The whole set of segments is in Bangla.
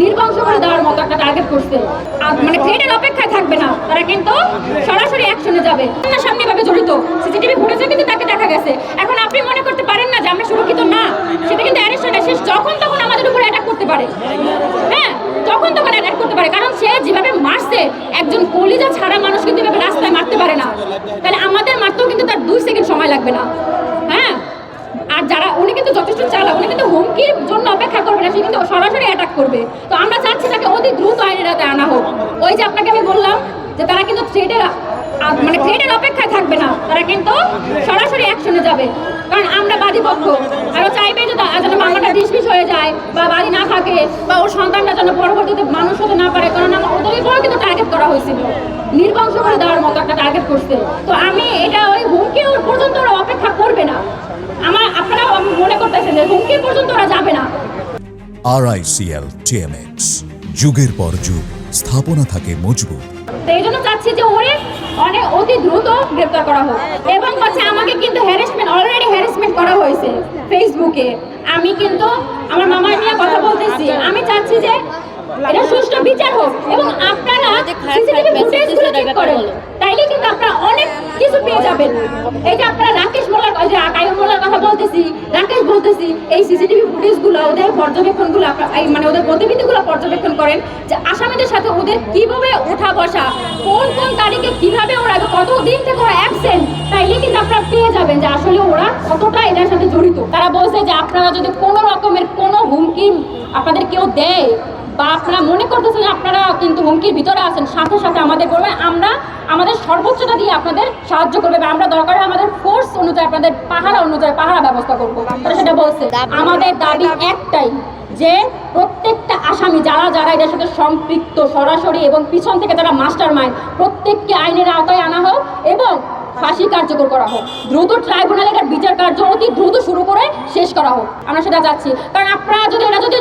নির্বংশ করে দেওয়ার মতো একটা টার্গেট করছে। মানে ট্রেনের অপেক্ষায় থাকবে না। তারা কিন্তু সরাসরি অ্যাকশনে যাবে। সামনে ভাবে জড়িত। সিসিটিভি ফুটেজে কিন্তু তাকে দেখা গেছে। এখন আপনি মনে করতে পারেন না যে আমরা সুরক্ষিত না। সেটা কিন্তু অ্যারেস্ট না। শেষ যখন তখন আমাদের উপরে অ্যাটাক করতে পারে। হ্যাঁ তখন তখন অ্যাটাক করতে পারে। কারণ সে যেভাবে মারছে, একজন কলিজা ছাড়া মানুষ কিন্তু এভাবে রাস্তায় মারতে পারে না। তাহলে আমাদের মারতেও কিন্তু তার দুই সেকেন্ড সময় লাগবে না। আর যারা, উনি কিন্তু যথেষ্ট চালাক, উনি কিন্তু হুমকির জন্য অপেক্ষা করবে না, সে কিন্তু সরাসরি অ্যাটাক করবে। তো আমরা চাচ্ছি তাকে অতি দ্রুত আইনের হাতে আনা হোক। ওই যে আপনাকে আমি বললাম যে তারা কিন্তু থ্রেডের মানে থ্রেডের অপেক্ষায় থাকবে না, তারা কিন্তু সরাসরি অ্যাকশনে যাবে। কারণ আমরা বাদী পক্ষ আরও চাইবে যে যেন মামলাটা ডিসমিস হয়ে যায়, বা বাদী না থাকে, বা ওর সন্তানটা যেন পরবর্তীতে মানুষ হতে না পারে কারণ আমার উপরেও কিন্তু টার্গেট করা হয়েছিল। নির্বংশ করে দেওয়ার মতো একটা টার্গেট করছে। তো আমি এটা ওই হুমকি ওর পর্যন্ত ওরা অপেক্ষা করবে না আমার আপনারাও মনে করতেছেন যে হুমকি পর্যন্ত ওরা যাবে না আরআইসিএল টিএমএক্স যুগের পর যুগ, স্থাপনা থাকে মজবুত। জন্য চাচ্ছি যে ওরে অনেক অতি দ্রুত করা হোক। এবং হচ্ছে আমাকে কিন্তু হ্যারাসমেন্ট অলরেডি হ্যারাসমেন্ট করা হয়েছে ফেসবুকে আমি কিন্তু আমার মামার নিয়ে কথা বলতেছি। আমি চাচ্ছি যে এটা সুষ্ঠু বিচার হোক। এবং আপনারা সিসিটিভি ফুটেজগুলো চেক করেন। তাইলে কিন্তু আপনারা অনেক কিছু পেয়ে যাবেন। যে আপনারা রাকেশ মোল্লার ওই যে কায়ুম মোল্লার কথা বলতেছি, রাকেশ বলতেছি, এই সিসিটিভি ফুটেজগুলো, ওদের পর্যবেক্ষণগুলো মানে ওদের গতিবিধিগুলো পর্যবেক্ষণ করেন যে আসামিদের সাথে ওদের কীভাবে ওঠা বসা, কোন কোন তারিখে কীভাবে ওরা কত দিন থেকে ওরা অ্যাবসেন্ট তাইলে কিন্তু আপনারা পেয়ে যাবেন যে আসলে ওরা কতটা এটার সাথে জড়িত। তারা বলছে যে আপনারা যদি কোনো রকমের কোনো হুমকি আপনাদের কেউ দেয়, বা আপনারা মনে করতেছেন যে আপনারা কিন্তু হুমকির ভিতরে আছেন, সাথে সাথে আমাদের বলবেন আমরা আমাদের সর্বোচ্চটা দিয়ে আপনাদের সাহায্য করবে, বা আমরা দরকার আমাদের অনুযায়ী, আপনাদের পাহারা অনুযায়ী পাহারা ব্যবস্থা করব। তারা সেটা বলছে। আমাদের দাবি একটাই যে প্রত্যেকটা আসামি, যারা যারা এটার সাথে সম্পৃক্ত সরাসরি এবং পিছন থেকে যারা মাস্টার মাইন্ড প্রত্যেককে আইনের আওতায় আনা হোক এবং ফাঁসি কার্যকর করা হোক। দ্রুত ট্রাইব্যুনালে এটার বিচার কার্য অতি দ্রুত শুরু করে শেষ করা হোক। আমরা সেটা চাচ্ছি। কারণ আপনারা যদি এটা যদি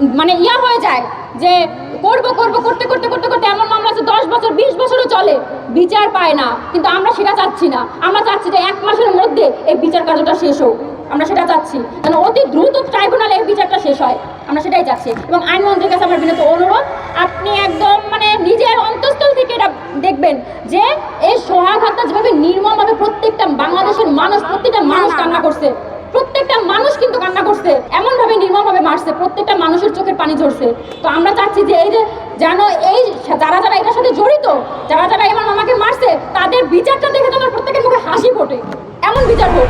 মানে ইয়া হয়ে যায় যে করব করব, করতে করতে করতে করতে এমন মামলা আছে, দশ বছর, বিশ বছরও চলে, বিচার পায় না। কিন্তু আমরা সেটা চাচ্ছি না। আমরা চাচ্ছি যে এক মাসের মধ্যে এই বিচার কার্যটা শেষ হোক। আমরা সেটা চাচ্ছি। যেন অতি দ্রুত ট্রাইব্যুনালে এই বিচারটা শেষ হয়। আমরা সেটাই চাচ্ছি। এবং আইনমন্ত্রীর কাছে আমার বিনীত, অনুরোধ, আপনি একদম মানে নিজের অন্তঃস্থল থেকে এটা দেখবেন যে এই সোহাগ হত্যা যেভাবে নির্মমভাবে প্রত্যেকটা বাংলাদেশের মানুষ, প্রত্যেকটা মানুষ কান্না করছে। কান্না করছে এমন ভাবে নির্মমভাবে মারছে, প্রত্যেকটা মানুষের চোখের পানি ঝরছে। তো আমরা চাচ্ছি যে এই যে যেন এই যারা যারা এটার সাথে জড়িত, যারা যারা এবার মামাকে মারছে, তাদের বিচারটা দেখে তোমার প্রত্যেকের মুখে হাসি ফোটে। এমন বিচার হোক।